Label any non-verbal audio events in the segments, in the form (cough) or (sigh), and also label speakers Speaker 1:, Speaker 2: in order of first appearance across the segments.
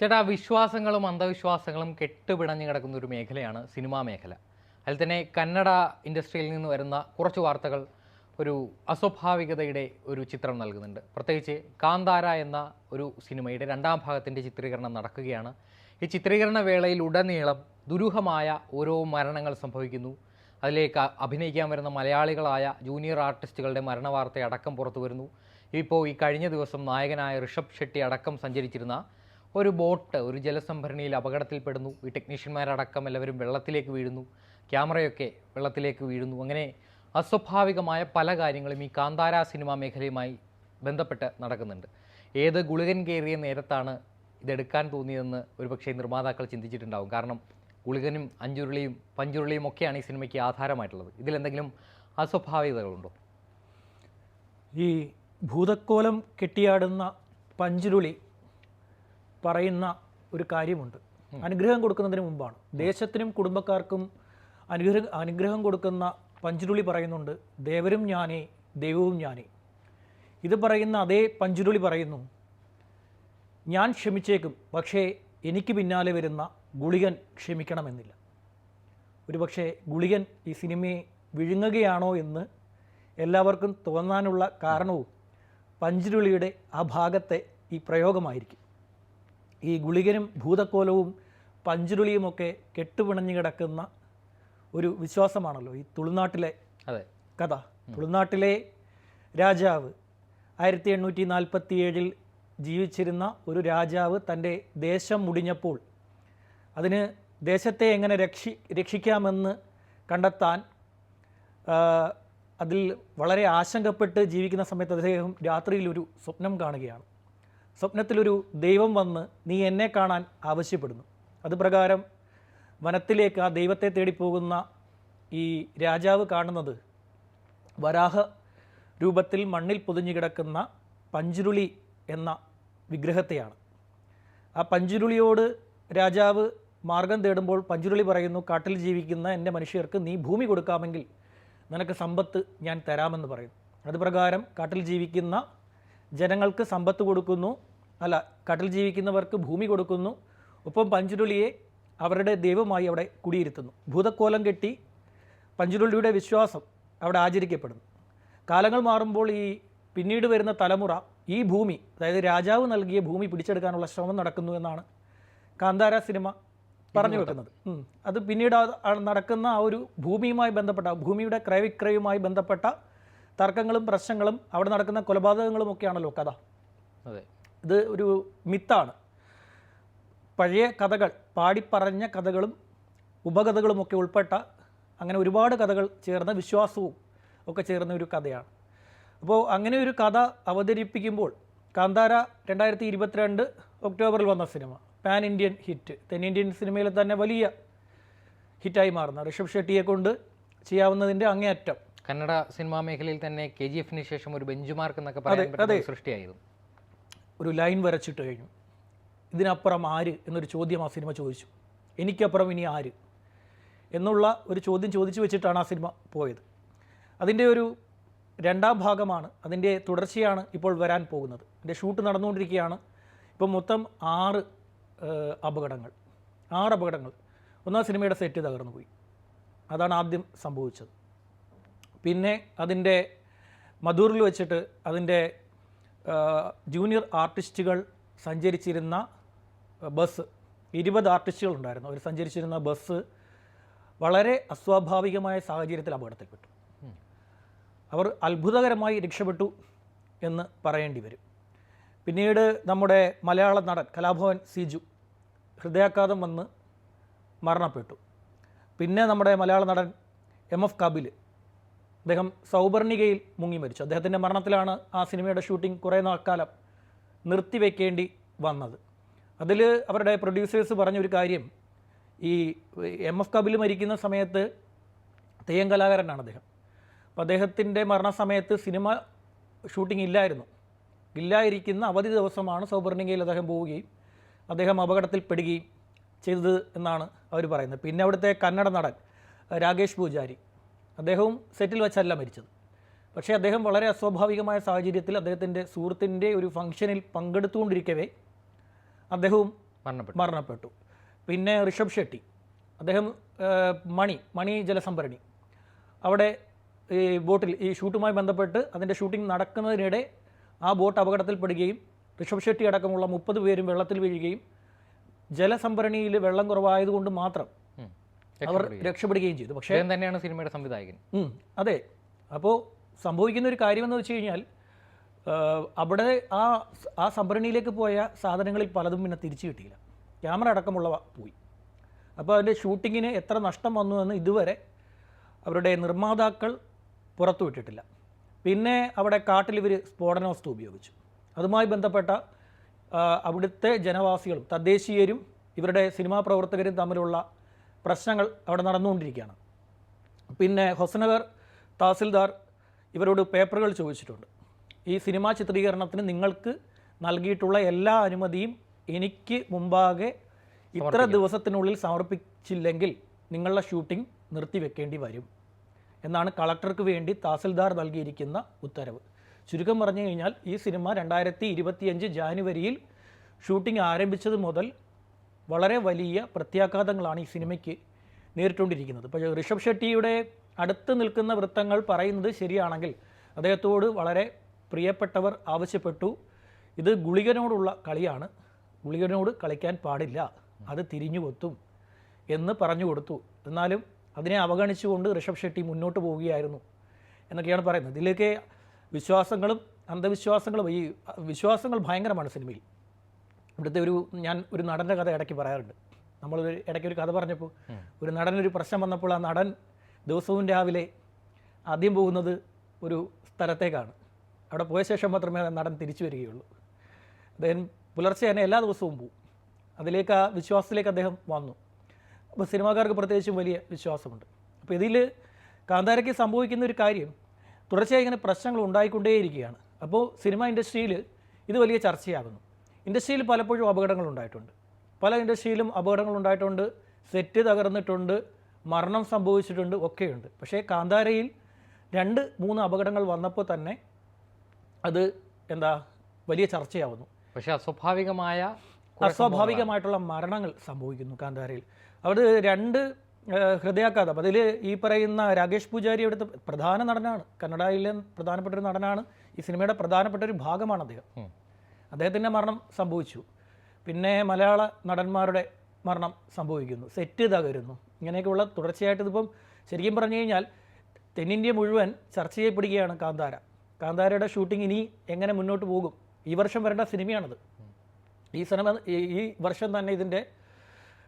Speaker 1: ചേട്ടാ വിശ്വാസങ്ങളും അന്ധവിശ്വാസങ്ങളും കെട്ടുപിണഞ്ഞു കിടക്കുന്ന ഒരു മേഖലയാണ് സിനിമാ മേഖല. അതിൽ തന്നെ കന്നഡ ഇൻഡസ്ട്രിയിൽ നിന്ന് വരുന്ന കുറച്ച് വാർത്തകൾ ഒരു അസ്വാഭാവികതയുടെ ഒരു ചിത്രം നൽകുന്നുണ്ട്. പ്രത്യേകിച്ച് കാന്താര എന്ന ഒരു സിനിമയുടെ രണ്ടാം ഭാഗത്തിന്റെ ചിത്രീകരണം നടക്കുകയാണ്. ഈ ചിത്രീകരണ വേളയിൽ ഉടനീളം ദുരൂഹമായ ഓരോ മരണങ്ങൾ സംഭവിക്കുന്നു. അതിലേക്ക് അഭിനയിക്കാൻ വരുന്ന മലയാളികളായ ജൂനിയർ ആർട്ടിസ്റ്റുകളുടെ മരണവാർത്ത അടക്കം പുറത്തു വരുന്നു. ഇപ്പോൾ ഈ കഴിഞ്ഞ ദിവസം നായകനായ ഋഷഭ് ഷെട്ടി അടക്കം സഞ്ചരിച്ചിരുന്ന ഒരു ബോട്ട് ഒരു ജലസംഭരണിയിൽ അപകടത്തിൽപ്പെടുന്നു. ഈ ടെക്നീഷ്യന്മാരടക്കം എല്ലാവരും വെള്ളത്തിലേക്ക് വീഴുന്നു. ക്യാമറയൊക്കെ വെള്ളത്തിലേക്ക് വീഴുന്നു. അങ്ങനെ അസ്വാഭാവികമായ പല കാര്യങ്ങളും ഈ കാന്താര സിനിമാ മേഖലയുമായി ബന്ധപ്പെട്ട് നടക്കുന്നുണ്ട്. ഏത് ഗുളികൻ കയറിയ നേരത്താണ് ഇതെടുക്കാൻ തോന്നിയതെന്ന് ഒരുപക്ഷെ നിർമ്മാതാക്കൾ ചിന്തിച്ചിട്ടുണ്ടാവും. കാരണം ഗുളികനും അഞ്ചുരുളിയും പഞ്ചുരുളിയും ഒക്കെയാണ് ഈ സിനിമയ്ക്ക് ആധാരമായിട്ടുള്ളത്. ഇതിലെന്തെങ്കിലും അസ്വാഭാവികതകളുണ്ടോ?
Speaker 2: ഈ ഭൂതക്കോലം കെട്ടിയാടുന്ന പഞ്ചുരുളി പറയുന്ന ഒരു കാര്യമുണ്ട്. അനുഗ്രഹം കൊടുക്കുന്നതിന് മുമ്പാണ്. ദേശത്തിനും കുടുംബക്കാർക്കും അനുഗ്രഹ അനുഗ്രഹം കൊടുക്കുന്ന പഞ്ചുരുളി പറയുന്നുണ്ട് ദേവരും ഞാനേ ദൈവവും ഞാനേ. ഇത് പറയുന്ന അതേ പഞ്ചുരുളി പറയുന്നു ഞാൻ ക്ഷമിച്ചേക്കും പക്ഷേ എനിക്ക് പിന്നാലെ വരുന്ന ഗുളികൻ ക്ഷമിക്കണമെന്നില്ല. ഒരുപക്ഷെ ഗുളികൻ ഈ സിനിമയെ വിഴുങ്ങുകയാണോ എന്ന് എല്ലാവർക്കും തോന്നാനുള്ള കാരണവും പഞ്ചുരുളിയുടെ ആ ഭാഗത്തെ ഈ പ്രയോഗമായിരിക്കും. ഈ ഗുളികനും ഭൂതക്കോലവും പഞ്ചുരുളിയുമൊക്കെ കെട്ടുപിണഞ്ഞു കിടക്കുന്ന ഒരു വിശ്വാസമാണല്ലോ ഈ തുളുനാട്ടിലെ
Speaker 1: അതെ.
Speaker 2: കഥ. തുളുനാട്ടിലെ രാജാവ് ആയിരത്തി എണ്ണൂറ്റി നാൽപ്പത്തി ഏഴിൽ ജീവിച്ചിരുന്ന ഒരു രാജാവ് തന്റെ ദേശം മുടിഞ്ഞപ്പോൾ അതിന് ദേശത്തെ എങ്ങനെ രക്ഷി രക്ഷിക്കാമെന്ന് കണ്ടെത്താൻ അതിൽ വളരെ ആശങ്കപ്പെട്ട് ജീവിക്കുന്ന സമയത്ത് അദ്ദേഹം രാത്രിയിൽ ഒരു സ്വപ്നം കാണുകയാണ്. സ്വപ്നത്തിലൊരു ദൈവം വന്ന് നീ എന്നെ കാണാൻ ആവശ്യപ്പെടുന്നു. അത് പ്രകാരം വനത്തിലേക്ക് ആ ദൈവത്തെ തേടിപ്പോകുന്ന ഈ രാജാവ് കാണുന്നത് വരാഹ രൂപത്തിൽ മണ്ണിൽ പൊതിഞ്ഞു കിടക്കുന്ന പഞ്ചുരുളി എന്ന വിഗ്രഹത്തെയാണ്. ആ പഞ്ചുരുളിയോട് രാജാവ് മാർഗം തേടുമ്പോൾ പഞ്ചുരുളി പറയുന്നു കാട്ടിൽ ജീവിക്കുന്ന എന്റെ മനുഷ്യർക്ക് നീ ഭൂമി കൊടുക്കാമെങ്കിൽ നിനക്ക് സമ്പത്ത് ഞാൻ തരാമെന്ന് പറയുന്നു. അതുപ്രകാരം കാട്ടിൽ ജീവിക്കുന്ന ജനങ്ങൾക്ക് സമ്പത്ത് കൊടുക്കുന്നു അല്ല കടൽ ജീവിക്കുന്നവർക്ക് ഭൂമി കൊടുക്കുന്നു ഒപ്പം പഞ്ചുരുളിയെ അവരുടെ ദൈവമായി അവിടെ കുടിയിരുത്തുന്നു. ഭൂതക്കോലം കെട്ടി പഞ്ചുരുളിയുടെ വിശ്വാസം അവിടെ ആചരിക്കപ്പെടുന്നു. കാലങ്ങൾ മാറുമ്പോൾ ഈ പിന്നീട് വരുന്ന തലമുറ ഈ ഭൂമി അതായത് രാജാവ് നൽകിയ ഭൂമി പിടിച്ചെടുക്കാനുള്ള ശ്രമം നടക്കുന്നു എന്നാണ് കാന്താര സിനിമ പറഞ്ഞു വെക്കുന്നത്. അത് പിന്നീട് നടക്കുന്ന ആ ഒരു ഭൂമിയുമായി ബന്ധപ്പെട്ട ഭൂമിയുടെ ക്രയവിക്രയവുമായി ബന്ധപ്പെട്ട തർക്കങ്ങളും പ്രശ്നങ്ങളും അവിടെ നടക്കുന്ന കൊലപാതകങ്ങളും ഒക്കെയാണല്ലോ കഥ.
Speaker 1: അതെ.
Speaker 2: ഇത് ഒരു മിത്താണ്. പഴയ കഥകൾ പാടിപ്പറഞ്ഞ കഥകളും ഉപകഥകളും ഒക്കെ ഉൾപ്പെട്ട അങ്ങനെ ഒരുപാട് കഥകൾ ചേർന്ന വിശ്വാസവും ഒക്കെ ചേർന്ന ഒരു കഥയാണ്. അപ്പോൾ അങ്ങനെ ഒരു കഥ അവതരിപ്പിക്കുമ്പോൾ കാന്താര രണ്ടായിരത്തി ഇരുപത്തിരണ്ട് ഒക്ടോബറിൽ വന്ന സിനിമ പാൻ ഇന്ത്യൻ ഹിറ്റ്. തെന്നിന്ത്യൻ സിനിമയിൽ തന്നെ വലിയ ഹിറ്റായി മാറുന്ന. ഋഷഭ് ഷെട്ടിയെ കൊണ്ട് ചെയ്യാവുന്നതിന്റെ അങ്ങേയറ്റം.
Speaker 1: കന്നഡ സിനിമാ മേഖലയിൽ തന്നെ കെ ജി എഫിന് ശേഷം ഒരു ബെഞ്ച് മാർക്ക് എന്നൊക്കെ പറയാൻ പറ്റുന്ന ഒരു സൃഷ്ടിയായിരുന്നു.
Speaker 2: ഒരു ലൈൻ വരച്ചിട്ട് കഴിഞ്ഞു. ഇതിനപ്പുറം ആര് എന്നൊരു ചോദ്യം ആ സിനിമ ചോദിച്ചു. എനിക്കപ്പുറം ഇനി ആര് എന്നുള്ള ഒരു ചോദ്യം ചോദിച്ചു വെച്ചിട്ടാണ് ആ സിനിമ പോയത്. അതിന്റെ ഒരു രണ്ടാം ഭാഗമാണ് അതിന്റെ തുടർച്ചയാണ് ഇപ്പോൾ വരാൻ പോകുന്നത്. അതിന്റെ ഷൂട്ട് നടന്നുകൊണ്ടിരിക്കുകയാണ്. ഇപ്പം മൊത്തം ആറ് അപകടങ്ങൾ ആറ് അപകടങ്ങൾ. ഒന്നാം സിനിമയുടെ സെറ്റ് തകർന്നു പോയി അതാണ് ആദ്യം സംഭവിച്ചത്. പിന്നെ അതിന്റെ മധൂറിൽ വെച്ചിട്ട് അതിന്റെ ജൂനിയർ ആർട്ടിസ്റ്റുകൾ സഞ്ചരിച്ചിരുന്ന ബസ് ഇരുപത് ആർട്ടിസ്റ്റുകൾ ഉണ്ടായിരുന്നു അവർ സഞ്ചരിച്ചിരുന്ന ബസ് വളരെ അസ്വാഭാവികമായ സാഹചര്യത്തിൽ അപകടത്തിൽപ്പെട്ടു അവർ അത്ഭുതകരമായി രക്ഷപ്പെട്ടു എന്ന് പറയേണ്ടി വരും. പിന്നീട് നമ്മുടെ മലയാള നടൻ കലാഭവൻ സിജു ഹൃദയാഘാതം വന്ന് മരണപ്പെട്ടു. പിന്നെ നമ്മുടെ മലയാള നടൻ എം എഫ് കപിൽ അദ്ദേഹം സൗപർണികയിൽ മുങ്ങി മരിച്ചു. അദ്ദേഹത്തിന്റെ മരണത്തിലാണ് ആ സിനിമയുടെ ഷൂട്ടിംഗ് കുറേ നാൾക്കാലം നിർത്തിവെക്കേണ്ടി വന്നത്. അതിൽ അവരുടെ പ്രൊഡ്യൂസേഴ്സ് പറഞ്ഞൊരു കാര്യം ഈ എം എഫ് കപിൽ മരിക്കുന്ന സമയത്ത് തെയ്യം കലാകാരനാണ് അദ്ദേഹം. അപ്പോൾ അദ്ദേഹത്തിന്റെ മരണസമയത്ത് സിനിമ ഷൂട്ടിംഗ് ഇല്ലായിരുന്നു. ഇല്ലായിരിക്കുന്ന അവധി ദിവസമാണ് സൗപർണികയിൽ അദ്ദേഹം പോവുകയും അദ്ദേഹം അപകടത്തിൽപ്പെടുകയും ചെയ്തത് എന്നാണ് അവർ പറയുന്നത്. പിന്നെ അവിടുത്തെ കന്നഡ നടൻ രാകേഷ് പൂജാരി അദ്ദേഹവും സെറ്റിൽ വെച്ചല്ല മരിച്ചത്. പക്ഷേ അദ്ദേഹം വളരെ അസ്വാഭാവികമായ സാഹചര്യത്തിൽ അദ്ദേഹത്തിന്റെ സുഹൃത്തിന്റെ ഒരു ഫംഗ്ഷനിൽ പങ്കെടുത്തുകൊണ്ടിരിക്കവേ അദ്ദേഹവും
Speaker 1: മരണപ്പെട്ടു.
Speaker 2: മരണപ്പെട്ടു. പിന്നെ ഋഷഭ് ഷെട്ടി അദ്ദേഹം മണി മണി ജലസംഭരണി. അവിടെ ഈ ബോട്ടിൽ ഈ ഷൂട്ടുമായി ബന്ധപ്പെട്ട് അതിന്റെ ഷൂട്ടിംഗ് നടക്കുന്നതിനിടെ ആ ബോട്ട് അപകടത്തിൽപ്പെടുകയും ഋഷഭ് ഷെട്ടി അടക്കമുള്ള മുപ്പത് പേരും വെള്ളത്തിൽ വീഴുകയും ജലസംഭരണിയിൽ വെള്ളം കുറവായതുകൊണ്ട് മാത്രം. അവർ രക്ഷപ്പെടുകയും ചെയ്തു. പക്ഷേ
Speaker 1: തന്നെയാണ് സിനിമയുടെ സംവിധായകൻ.
Speaker 2: അതെ. അപ്പോൾ സംഭവിക്കുന്ന ഒരു കാര്യമെന്ന് വെച്ച് കഴിഞ്ഞാൽ അവിടെ ആ ആ സംഭരണിയിലേക്ക് പോയ സാധനങ്ങളിൽ പലതും പിന്നെ തിരിച്ചു കിട്ടിയില്ല. ക്യാമറ അടക്കമുള്ളവ പോയി. അപ്പോൾ അതിന്റെ ഷൂട്ടിങ്ങിന് എത്ര നഷ്ടം വന്നു എന്ന് ഇതുവരെ അവരുടെ നിർമ്മാതാക്കൾ പുറത്തുവിട്ടിട്ടില്ല പിന്നെ അവിടെ കാട്ടിൽ ഇവർ സ്ഫോടന വസ്തു ഉപയോഗിച്ചു. അതുമായി ബന്ധപ്പെട്ട അവിടുത്തെ ജനവാസികളും തദ്ദേശീയരും ഇവരുടെ സിനിമാ പ്രവർത്തകരും തമ്മിലുള്ള പ്രശ്നങ്ങൾ അവിടെ നടന്നുകൊണ്ടിരിക്കുകയാണ്. പിന്നെ ഹൊസനഗർ തഹസിൽദാർ ഇവരോട് പേപ്പറുകൾ ചോദിച്ചിട്ടുണ്ട്. ഈ സിനിമാ ചിത്രീകരണത്തിന് നിങ്ങൾക്ക് നൽകിയിട്ടുള്ള എല്ലാ അനുമതിയും എനിക്ക് മുമ്പാകെ ഇത്ര ദിവസത്തിനുള്ളിൽ സമർപ്പിച്ചില്ലെങ്കിൽ നിങ്ങളുടെ ഷൂട്ടിംഗ് നിർത്തിവെക്കേണ്ടി വരും എന്നാണ് കളക്ടർക്ക് വേണ്ടി തഹസിൽദാർ നൽകിയിരിക്കുന്ന ഉത്തരവ്. ചുരുക്കം പറഞ്ഞു കഴിഞ്ഞാൽ ഈ സിനിമ രണ്ടായിരത്തി ഇരുപത്തിയഞ്ച് ജാനുവരിയിൽ ഷൂട്ടിംഗ് ആരംഭിച്ചത് മുതൽ വളരെ വലിയ പ്രത്യാഘാതങ്ങളാണ് ഈ സിനിമയ്ക്ക് നേരിട്ടുകൊണ്ടിരിക്കുന്നത്. ഇപ്പോൾ ഋഷഭ് ഷെട്ടിയുടെ അടുത്ത് നിൽക്കുന്ന വൃത്തങ്ങൾ പറയുന്നത് ശരിയാണെങ്കിൽ അദ്ദേഹത്തോട് വളരെ പ്രിയപ്പെട്ടവർ ആവശ്യപ്പെട്ടു. ഇത് ഗുളികനോടുള്ള കളിയാണ്. ഗുളികനോട് കളിക്കാൻ പാടില്ല. അത് തിരിഞ്ഞു കൊത്തും എന്ന് പറഞ്ഞു കൊടുത്തു. എന്നാലും അതിനെ അവഗണിച്ചുകൊണ്ട് ഋഷഭ് ഷെട്ടി മുന്നോട്ട് പോവുകയായിരുന്നു എന്നൊക്കെയാണ് പറയുന്നത്. ഇതിലേക്ക് വിശ്വാസങ്ങളും അന്ധവിശ്വാസങ്ങളും ഈ വിശ്വാസങ്ങൾ ഭയങ്കരമാണ് സിനിമയിൽ. ഇവിടുത്തെ ഒരു ഞാൻ ഒരു നടന്റെ കഥ ഇടയ്ക്ക് പറയാറുണ്ട്. നമ്മൾ ഇടയ്ക്ക് ഒരു കഥ പറഞ്ഞപ്പോൾ ഒരു നടനൊരു പ്രശ്നം വന്നപ്പോൾ ആ നടൻ ദിവസവും രാവിലെ ആദ്യം പോകുന്നത് ഒരു സ്ഥലത്തേക്കാണ്. അവിടെ പോയ ശേഷം മാത്രമേ ആ നടൻ തിരിച്ചു വരികയുള്ളൂ. അദ്ദേഹം പുലർച്ചെ തന്നെ എല്ലാ ദിവസവും പോകും അതിലേക്ക് ആ വിശ്വാസത്തിലേക്ക് അദ്ദേഹം വന്നു. അപ്പോൾ സിനിമാക്കാർക്ക് പ്രത്യേകിച്ചും വലിയ വിശ്വാസമുണ്ട്. അപ്പോൾ ഇതിൽ കാന്താരയ്ക്ക് സംഭവിക്കുന്ന ഒരു കാര്യം തുടർച്ചയായി ഇങ്ങനെ പ്രശ്നങ്ങൾ ഉണ്ടായിക്കൊണ്ടേയിരിക്കുകയാണ്. അപ്പോൾ സിനിമ ഇൻഡസ്ട്രിയിൽ ഇത് വലിയ ചർച്ചയാകുന്നു. ഇൻഡസ്ട്രിയിൽ പലപ്പോഴും അപകടങ്ങൾ ഉണ്ടായിട്ടുണ്ട് പല ഇൻഡസ്ട്രിയിലും അപകടങ്ങൾ ഉണ്ടായിട്ടുണ്ട് സെറ്റ് തകർന്നിട്ടുണ്ട്. മരണം സംഭവിച്ചിട്ടുണ്ട് ഒക്കെയുണ്ട്. പക്ഷേ കാന്താരയിൽ രണ്ട് മൂന്ന് അപകടങ്ങൾ വന്നപ്പോൾ തന്നെ അത് എന്താ വലിയ ചർച്ചയാവുന്നു.
Speaker 1: പക്ഷേ അസ്വാഭാവികമായ
Speaker 2: അസ്വാഭാവികമായിട്ടുള്ള മരണങ്ങൾ സംഭവിക്കുന്നു കാന്താരയിൽ. അവിടെ രണ്ട് ഹൃദയാഘാതം. അതിൽ ഈ പറയുന്ന രാകേഷ് പൂജാരി അവിടുത്തെ പ്രധാന നടനാണ്. കന്നഡയിലെ പ്രധാനപ്പെട്ട ഒരു നടനാണ്. ഈ സിനിമയുടെ പ്രധാനപ്പെട്ട ഒരു ഭാഗമാണ് അദ്ദേഹം. അദ്ദേഹത്തിന്റെ മരണം സംഭവിച്ചു. പിന്നെ മലയാള നടന്മാരുടെ മരണം സംഭവിക്കുന്നു. സെറ്റ് തകരുന്നു. ഇങ്ങനെയൊക്കെയുള്ള തുടർച്ചയായിട്ട് ഇതിപ്പം ശരിക്കും പറഞ്ഞു കഴിഞ്ഞാൽ തെന്നിന്ത്യ മുഴുവൻ ചർച്ച ചെയ്യപ്പെടുകയാണ് കാന്താര. കാന്താരയുടെ ഷൂട്ടിംഗ് ഇനി എങ്ങനെ മുന്നോട്ട് പോകും? ഈ വർഷം വരേണ്ട സിനിമയാണത്. ഈ സിനിമ ഈ- വർഷം തന്നെ ഇതിന്റെ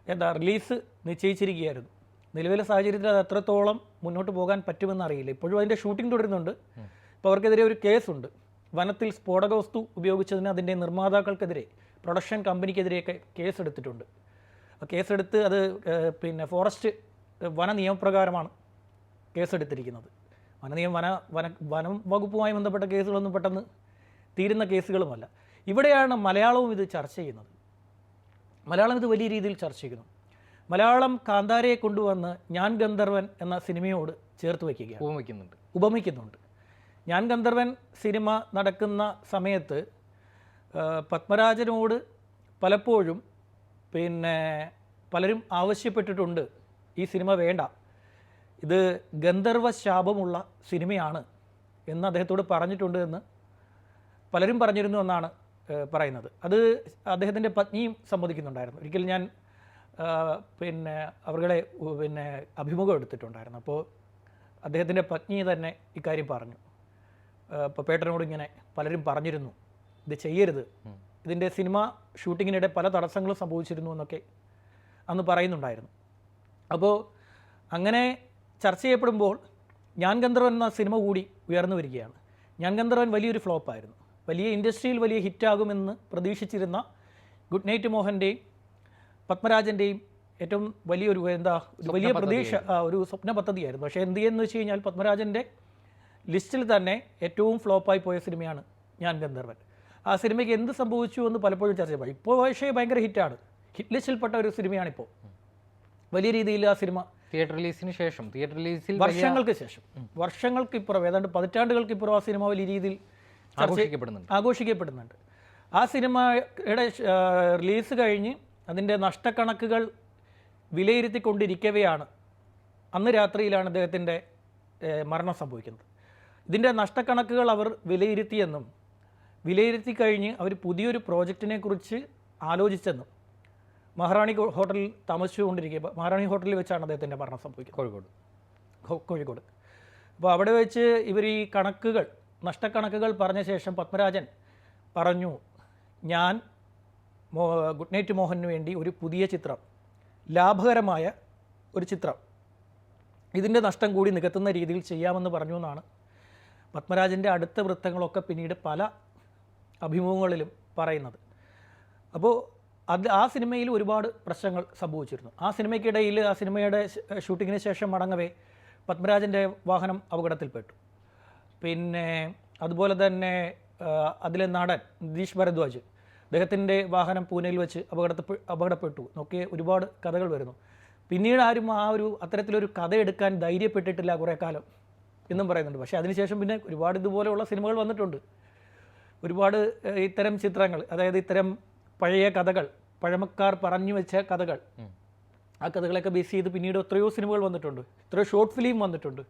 Speaker 2: എന്താ റിലീസ് നിശ്ചയിച്ചിരിക്കുകയായിരുന്നു. നിലവിലെ സാഹചര്യത്തിൽ അത് എത്രത്തോളം മുന്നോട്ട് പോകാൻ പറ്റുമെന്ന് അറിയില്ല. ഇപ്പോഴും അതിന്റെ ഷൂട്ടിംഗ് തുടരുന്നുണ്ട്. ഇപ്പോൾ അവർക്കെതിരെ ഒരു കേസുണ്ട് വനത്തിൽ സ്ഫോടക വസ്തു ഉപയോഗിച്ചതിന് അതിന്റെ നിർമ്മാതാക്കൾക്കെതിരെ പ്രൊഡക്ഷൻ കമ്പനിക്കെതിരെയൊക്കെ കേസെടുത്തിട്ടുണ്ട്. കേസെടുത്ത് അത് പിന്നെ ഫോറസ്റ്റ് വന നിയമപ്രകാരമാണ് കേസെടുത്തിരിക്കുന്നത്. വനനിയം വന വന വനം വകുപ്പുമായി ബന്ധപ്പെട്ട കേസുകളൊന്നും പെട്ടെന്ന് തീരുന്ന കേസുകളുമല്ല. ഇവിടെയാണ് മലയാളവും ഇത് ചർച്ച ചെയ്യുന്നത്. മലയാളം ഇത് വലിയ രീതിയിൽ ചർച്ച ചെയ്യുന്നു. മലയാളം കാന്താരയെ കൊണ്ടുവന്ന് ഞാൻ ഗന്ധർവൻ എന്ന സിനിമയോട് ചേർത്ത് വയ്ക്കുകയാണ്.
Speaker 1: ഉപമിക്കുന്നുണ്ട്.
Speaker 2: ഉപമിക്കുന്നുണ്ട്. ഞാൻ ഗന്ധർവൻ സിനിമ നടക്കുന്ന സമയത്ത് പത്മരാജനോട് പലപ്പോഴും പിന്നെ പലരും ആവശ്യപ്പെട്ടിട്ടുണ്ട് ഈ സിനിമ വേണ്ട. ഇത് ഗന്ധർവ ശാപമുള്ള സിനിമയാണ് എന്ന് അദ്ദേഹത്തോട് പറഞ്ഞിട്ടുണ്ട് എന്ന് പലരും പറഞ്ഞിരുന്നു എന്നാണ് പറയുന്നത്. അത് അദ്ദേഹത്തിന്റെ പത്നിയും സമ്മതിക്കുന്നുണ്ടായിരുന്നു. ഒരിക്കൽ ഞാൻ പിന്നെ അവരുടെ പിന്നെ അഭിമുഖം എടുത്തിട്ടുണ്ടായിരുന്നു. അപ്പോൾ അദ്ദേഹത്തിന്റെ പത്നി തന്നെ ഇക്കാര്യം പറഞ്ഞു. പേട്ടനോട് ഇങ്ങനെ പലരും പറഞ്ഞിരുന്നു. ഇത് ചെയ്യരുത്. ഇതിന്റെ സിനിമ ഷൂട്ടിങ്ങിനിടെ പല തടസ്സങ്ങളും സംഭവിച്ചിരുന്നു എന്നൊക്കെ അന്ന് പറയുന്നുണ്ടായിരുന്നു. അപ്പോൾ അങ്ങനെ ചർച്ച ചെയ്യപ്പെടുമ്പോൾ ഞാൻ ഗന്ധർവൻ എന്ന സിനിമ കൂടി ഉയർന്നു വരികയാണ്. ഞാൻ ഗന്ധർവൻ വലിയൊരു ഫ്ലോപ്പായിരുന്നു വലിയ ഇൻഡസ്ട്രിയിൽ വലിയ ഹിറ്റാകുമെന്ന് പ്രതീക്ഷിച്ചിരുന്ന ഗുഡ് നൈറ്റ് മോഹന്റെയും പത്മരാജന്റെയും ഏറ്റവും വലിയൊരു എന്താ വലിയ പ്രതീക്ഷ ഒരു സ്വപ്ന പദ്ധതിയായിരുന്നു പക്ഷേ എന്ത് ചെയ്യുന്നു വെച്ച് കഴിഞ്ഞാൽ പത്മരാജന്റെ ലിസ്റ്റിൽ തന്നെ ഏറ്റവും ഫ്ലോപ്പായി പോയ സിനിമയാണ് ഞാൻ ഗന്ധർവൻ. ആ സിനിമയ്ക്ക് എന്ത് സംഭവിച്ചു എന്ന് പലപ്പോഴും ചർച്ച ചെയ്യാം ഇപ്പോൾ പക്ഷേ ഭയങ്കര ഹിറ്റാണ്. ഹിറ്റ് ലിസ്റ്റിൽപ്പെട്ട ഒരു സിനിമയാണിപ്പോൾ വലിയ രീതിയിൽ ആ സിനിമ
Speaker 1: തിയേറ്റർ റിലീസിന് ശേഷം തിയേറ്റർ റിലീസിൽ
Speaker 2: വർഷങ്ങൾക്ക് ശേഷം വർഷങ്ങൾക്ക് ഇപ്പുറം ഏതാണ്ട് പതിറ്റാണ്ടുകൾക്ക് ഇപ്പുറം ആ സിനിമ വലിയ രീതിയിൽ
Speaker 1: ആഘോഷിക്കപ്പെടുന്നുണ്ട്.
Speaker 2: ആഘോഷിക്കപ്പെടുന്നുണ്ട്. ആ സിനിമയുടെ റിലീസ് കഴിഞ്ഞ് അതിന്റെ നഷ്ടക്കണക്കുകൾ വിലയിരുത്തിക്കൊണ്ടിരിക്കവെയാണ്. അന്ന് രാത്രിയിലാണ് അദ്ദേഹത്തിന്റെ മരണം സംഭവിക്കുന്നത്. ഇതിന്റെ നഷ്ടക്കണക്കുകൾ അവർ വിലയിരുത്തിയെന്നും വിലയിരുത്തി കഴിഞ്ഞ് അവർ പുതിയൊരു പ്രോജക്റ്റിനെ കുറിച്ച് ആലോചിച്ചെന്നും. മഹാറാണി ഹോട്ടലിൽ താമസിച്ചുകൊണ്ടിരിക്കുക മഹാറാണി ഹോട്ടലിൽ വെച്ചാണ് അദ്ദേഹത്തിന്റെ മരണം സംഭവിക്കുന്നത്.
Speaker 1: കോഴിക്കോട്.
Speaker 2: കോഴിക്കോട്. അപ്പോൾ അവിടെ വെച്ച് ഇവർ ഈ കണക്കുകൾ നഷ്ടക്കണക്കുകൾ പറഞ്ഞ ശേഷം പത്മരാജൻ പറഞ്ഞു ഞാൻ മോ ഗുഡ് നൈറ്റ് മോഹനു വേണ്ടി ഒരു പുതിയ ചിത്രം ലാഭകരമായ ഒരു ചിത്രം ഇതിന്റെ നഷ്ടം കൂടി നികത്തുന്ന രീതിയിൽ ചെയ്യാമെന്ന് പറഞ്ഞു എന്നാണ് പത്മരാജന്റെ അടുത്ത വൃത്തങ്ങളൊക്കെ പിന്നീട് പല അഭിമുഖങ്ങളിലും പറയുന്നത്. അപ്പോൾ അത് ആ സിനിമയിൽ ഒരുപാട് പ്രശ്നങ്ങൾ സംഭവിച്ചിരുന്നു. ആ സിനിമയ്ക്കിടയിൽ ആ സിനിമയുടെ ഷൂട്ടിങ്ങിന് ശേഷം മടങ്ങവേ പത്മരാജന്റെ വാഹനം അപകടത്തിൽപ്പെട്ടു. പിന്നെ അതുപോലെ തന്നെ അതിലെ നടൻ നിതീഷ് ഭരദ്വാജ് അദ്ദേഹത്തിന്റെ വാഹനം പൂനെയിൽ വെച്ച് അപകടത്തിൽ അപകടപ്പെട്ടു. നോക്കിയ ഒരുപാട് കഥകൾ വരുന്നു. പിന്നീട് ആരും ആ ഒരു അത്തരത്തിലൊരു കഥ എടുക്കാൻ ധൈര്യപ്പെട്ടിട്ടില്ല കുറേ കാലം. എന്നും പറയുന്നുണ്ട്. പക്ഷേ അതിനുശേഷം പിന്നെ ഒരുപാട് ഇതുപോലെയുള്ള സിനിമകൾ വന്നിട്ടുണ്ട്. ഒരുപാട് ഇത്തരം ചിത്രങ്ങൾ അതായത് ഇത്തരം പഴയ കഥകൾ പഴമക്കാർ പറഞ്ഞു വെച്ച കഥകൾ ആ കഥകളൊക്കെ ബേസ് ചെയ്ത് പിന്നീട് എത്രയോ സിനിമകൾ വന്നിട്ടുണ്ട്. എത്രയോ ഷോർട്ട് ഫിലിം വന്നിട്ടുണ്ട്.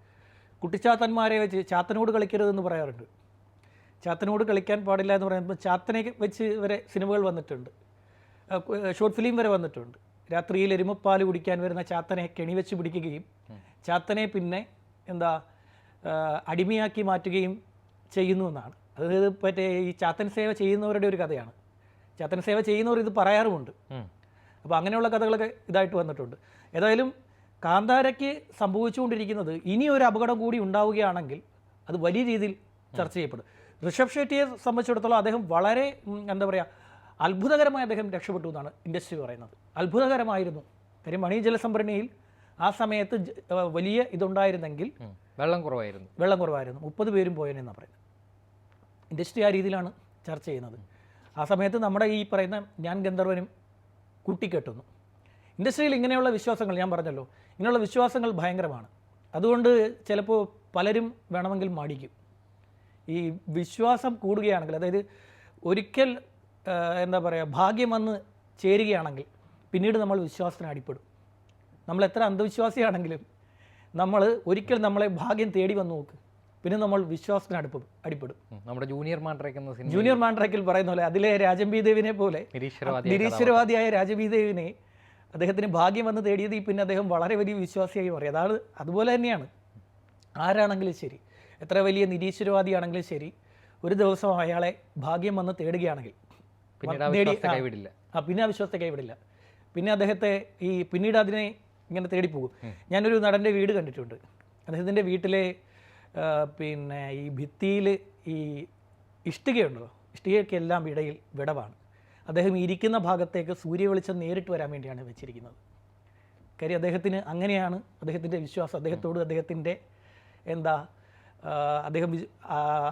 Speaker 2: കുട്ടിച്ചാത്തന്മാരെ വെച്ച് ചാത്തനോട് കളിക്കരുതെന്ന് പറയാറുണ്ട്. ചാത്തനോട് കളിക്കാൻ പാടില്ല എന്ന് പറയുമ്പോൾ ചാത്തനെ വെച്ച് വരെ സിനിമകൾ വന്നിട്ടുണ്ട്. ഷോർട്ട് ഫിലിം വരെ വന്നിട്ടുണ്ട്. രാത്രിയിൽ എരുമപ്പാൽ കുടിക്കാൻ വരുന്ന ചാത്തനെ കെണി വെച്ച് പിടിക്കുകയും ചാത്തനെ പിന്നെ എന്താ അടിമയാക്കി മാറ്റുകയും ചെയ്യുന്നു എന്നാണ്. അതായത് മറ്റേ ഈ ചാത്തൻ സേവ ചെയ്യുന്നവരുടെ ഒരു കഥയാണ്. ചാത്തൻ സേവ ചെയ്യുന്നവർ ഇത് പറയാറുമുണ്ട്. അപ്പോൾ അങ്ങനെയുള്ള കഥകളൊക്കെ ഇതായിട്ട് വന്നിട്ടുണ്ട്. ഏതായാലും കാന്താരയ്ക്ക് സംഭവിച്ചുകൊണ്ടിരിക്കുന്നത് ഇനി ഒരു അപകടം കൂടി ഉണ്ടാവുകയാണെങ്കിൽ അത് വലിയ രീതിയിൽ ചർച്ച ചെയ്യപ്പെടും. ഋഷഭ് ഷെട്ടിയെ സംബന്ധിച്ചിടത്തോളം അദ്ദേഹം വളരെ എന്താ പറയുക അത്ഭുതകരമായി അദ്ദേഹം രക്ഷപ്പെട്ടു എന്നാണ് ഇൻഡസ്ട്രി പറയുന്നത്. അത്ഭുതകരമായിരുന്നു. കാര്യം മണി ജലസംഭരണിയിൽ ആ സമയത്ത് വലിയ ഇതുണ്ടായിരുന്നെങ്കിൽ
Speaker 1: വെള്ളം കുറവായിരുന്നു.
Speaker 2: വെള്ളം കുറവായിരുന്നു. മുപ്പത് പേരും പോയനെന്നാണ് പറയുന്നത്. ഇൻഡസ്ട്രി ആ രീതിയിലാണ് ചർച്ച ചെയ്യുന്നത്. ആ സമയത്ത് നമ്മുടെ ഈ പറയുന്ന ഞാൻ ഗന്ധർവനും കൂട്ടിക്കെട്ടുന്നു. ഇൻഡസ്ട്രിയിൽ ഇങ്ങനെയുള്ള വിശ്വാസങ്ങൾ ഞാൻ പറഞ്ഞല്ലോ ഇങ്ങനെയുള്ള വിശ്വാസങ്ങൾ ഭയങ്കരമാണ്. അതുകൊണ്ട് ചിലപ്പോൾ പലരും വേണമെങ്കിൽ മടിക്കും. ഈ വിശ്വാസം കൂടുകയാണെങ്കിൽ അതായത് ഒരിക്കൽ എന്താ പറയുക ഭാഗ്യം വന്ന് ചേരുകയാണെങ്കിൽ പിന്നീട് നമ്മൾ വിശ്വാസത്തിന് അടിപ്പെടും. നമ്മൾ എത്ര അന്ധവിശ്വാസിയാണെങ്കിലും നമ്മൾ ഒരിക്കൽ നമ്മളെ ഭാഗ്യം തേടി വന്ന് നോക്ക്. പിന്നെ നമ്മൾ വിശ്വാസത്തിന് അടുപ്പ് അടിപ്പെടും.
Speaker 1: നമ്മുടെ ജൂനിയർ മാൻഡ്രേക്ക് എന്ന സിനിമ
Speaker 2: ജൂനിയർ മാൻഡ്രേക്കിൽ പറയുന്ന പോലെ അതിലെ രാജംബി ദേവിനെ പോലെ
Speaker 1: നിരീശ്വരവാദി
Speaker 2: നിരീശ്വരവാദിയായ രാജബി ദേവിനെ അദ്ദേഹത്തിന് ഭാഗ്യം വന്ന് തേടിയത് പിന്നെ അദ്ദേഹം വളരെ വലിയ വിശ്വാസിയായി മാറി. അതാണ് അതുപോലെ തന്നെയാണ്. ആരാണെങ്കിലും ശരി എത്ര വലിയ നിരീശ്വരവാദിയാണെങ്കിലും ശരി ഒരു ദിവസം അയാളെ ഭാഗ്യം വന്ന് തേടുകയാണെങ്കിൽ
Speaker 1: പിന്നീട് ആ
Speaker 2: പിന്നെ ആ വിശ്വാസത്തെ കൈവിടില്ല. പിന്നെ അദ്ദേഹത്തെ ഈ പിന്നീട് അതിനെ ഇങ്ങനെ തേടിപ്പോകും ഞാനൊരു നടന്റെ വീട് കണ്ടിട്ടുണ്ട്. അദ്ദേഹത്തിന്റെ വീട്ടിലെ പിന്നെ ഈ ഭിത്തിയിൽ ഈ ഇഷ്ടികയുണ്ടോ ഇഷ്ടികയ്ക്കെല്ലാം ഇടയിൽ വിടവാണ്. അദ്ദേഹം ഇരിക്കുന്ന ഭാഗത്തേക്ക് സൂര്യവെളിച്ചം നേരിട്ട് വരാൻ വേണ്ടിയാണ് വെച്ചിരിക്കുന്നത്. കാര്യം അദ്ദേഹത്തിന് അങ്ങനെയാണ് അദ്ദേഹത്തിന്റെ വിശ്വാസം. അദ്ദേഹത്തോട് അദ്ദേഹത്തിന്റെ എന്താ അദ്ദേഹം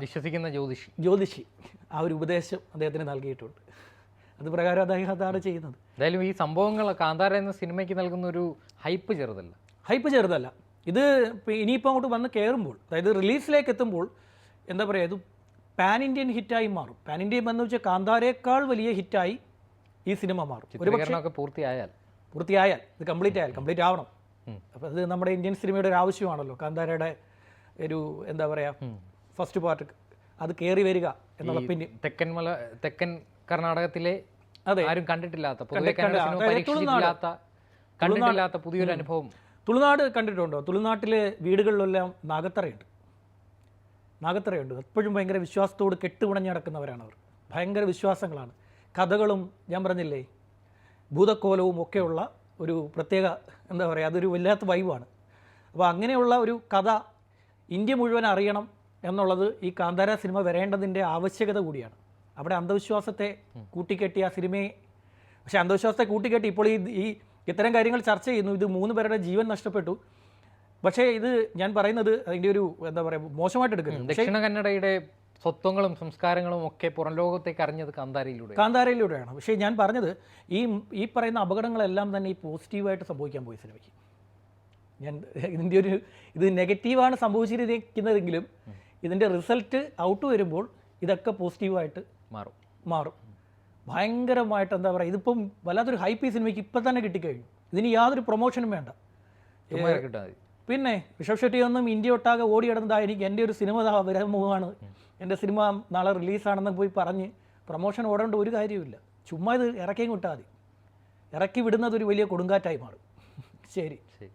Speaker 1: വിശ്വസിക്കുന്ന ജ്യോതിഷി.
Speaker 2: ജ്യോതിഷി ആ ഒരു ഉപദേശം അദ്ദേഹത്തിന് നൽകിയിട്ടുണ്ട്. അത് പ്രകാരം അദ്ദേഹം അതാണ് ചെയ്യുന്നത്.
Speaker 1: എന്തായാലും ഈ സംഭവങ്ങൾ കാന്താര എന്ന സിനിമയ്ക്ക് നൽകുന്ന ഒരു ഹൈപ്പ് ചെറുതല്ല.
Speaker 2: ഹൈപ്പ് ചെറുതല്ല. ഇത് ഇനിയിപ്പോൾ അങ്ങോട്ട് വന്ന് കയറുമ്പോൾ അതായത് റിലീസിലേക്ക് എത്തുമ്പോൾ എന്താ പറയുക ഇത് പാൻ ഇന്ത്യൻ ഹിറ്റായി മാറും. പാൻ ഇന്ത്യൻ എന്ന് വെച്ചാൽ കാന്താരേക്കാൾ വലിയ ഹിറ്റായി ഈ സിനിമ മാറും. ഒരു
Speaker 1: പക്ഷേ പൂർത്തിയായാൽ.
Speaker 2: പൂർത്തിയായാൽ ഇത് കംപ്ലീറ്റ് ആയാൽ കംപ്ലീറ്റ് ആവണം. അപ്പോൾ അത് നമ്മുടെ ഇന്ത്യൻ സിനിമയുടെ ഒരു ആവശ്യമാണല്ലോ. കാന്താരയുടെ ഒരു എന്താ പറയുക ഫസ്റ്റ് പാർട്ട് അത് കയറി വരിക എന്നുള്ള പിന്നെ
Speaker 1: തെക്കൻ മല തെക്കൻ കർണാടകത്തിലെ
Speaker 2: അതെ.
Speaker 1: ആരും കണ്ടിട്ടില്ലാത്ത പരീക്ഷിച്ചിട്ടില്ലാത്ത കണ്ടിട്ടില്ലാത്ത പുതിയൊരു അനുഭവം.
Speaker 2: തുളുനാട് കണ്ടിട്ടുണ്ടോ? തുളുനാട്ടിലെ വീടുകളിലെല്ലാം നാഗത്തറയുണ്ട്. നാഗത്തറയുണ്ട്. എപ്പോഴും ഭയങ്കര വിശ്വാസത്തോട് കെട്ടുപിണഞ്ഞ് നടക്കുന്നവരാണ് അവർ ഭയങ്കര വിശ്വാസങ്ങളാണ്. കഥകളും ഞാൻ പറഞ്ഞില്ലേ ഭൂതക്കോലവും ഒക്കെയുള്ള ഒരു പ്രത്യേക എന്താ പറയുക അതൊരു വല്ലാത്ത വൈവാണ് അപ്പോൾ അങ്ങനെയുള്ള ഒരു കഥ ഇന്ത്യ മുഴുവൻ അറിയണം എന്നുള്ളത് ഈ കാന്താര സിനിമ വരേണ്ടതിന്റെ ആവശ്യകത കൂടിയാണ്. അവിടെ അന്ധവിശ്വാസത്തെ കൂട്ടിക്കെട്ടി ആ സിനിമയെ. പക്ഷേ അന്ധവിശ്വാസത്തെ കൂട്ടിക്കെട്ടി ഇപ്പോൾ ഈ ഈ ഇത്തരം കാര്യങ്ങൾ ചർച്ച ചെയ്യുന്നു. ഇത് മൂന്ന് പേരുടെ ജീവൻ നഷ്ടപ്പെട്ടു. പക്ഷേ ഇത് ഞാൻ പറയുന്നത് അതിന്റെ ഒരു എന്താ പറയുക മോശമായിട്ട് എടുക്കുന്നു
Speaker 1: ദക്ഷിണ കന്നഡയുടെ സ്വത്വങ്ങളും സംസ്കാരങ്ങളും ഒക്കെ പുറം ലോകത്തേക്ക് അറിഞ്ഞത് കാന്താരയിലൂടെ
Speaker 2: കാന്താരയിലൂടെയാണ്. പക്ഷേ ഞാൻ പറഞ്ഞത് ഈ ഈ പറയുന്ന അപകടങ്ങളെല്ലാം തന്നെ ഈ പോസിറ്റീവായിട്ട് സംഭവിക്കാൻ പോയി സിനിമയ്ക്ക്. ഞാൻ ഇതിന്റെ ഒരു ഇത് നെഗറ്റീവാണ് സംഭവിച്ചിരിക്കുന്നതെങ്കിലും ഇതിന്റെ റിസൾട്ട് ഔട്ട് വരുമ്പോൾ ഇതൊക്കെ പോസിറ്റീവായിട്ട്
Speaker 1: മാറും.
Speaker 2: മാറും. ഭയങ്കരമായിട്ട് എന്താ പറയുക ഇതിപ്പം വല്ലാത്തൊരു ഹൈ ഈ സിനിമയ്ക്ക് ഇപ്പം തന്നെ കിട്ടിക്കഴിഞ്ഞു. ഇതിന് യാതൊരു പ്രൊമോഷനും വേണ്ട. പിന്നെ ഋഷഭ് ഷെട്ടി ഒന്നും ഇന്ത്യ ഒട്ടാകെ ഓടി കിടന്നതായിരിക്കും എനിക്ക് എന്റെ ഒരു സിനിമ വിരമുഖമാണ് എന്റെ സിനിമ നാളെ റിലീസാണെന്ന് പോയി പറഞ്ഞ് പ്രൊമോഷൻ ഓടേണ്ട ഒരു കാര്യമില്ല ചുമ്മാ ഇത് ഇറക്കിയും കിട്ടാതെ ഇറക്കി വിടുന്നത് ഒരു വലിയ കൊടുങ്കാറ്റായി മാറും. (laughs) ശരി.
Speaker 1: ശരി.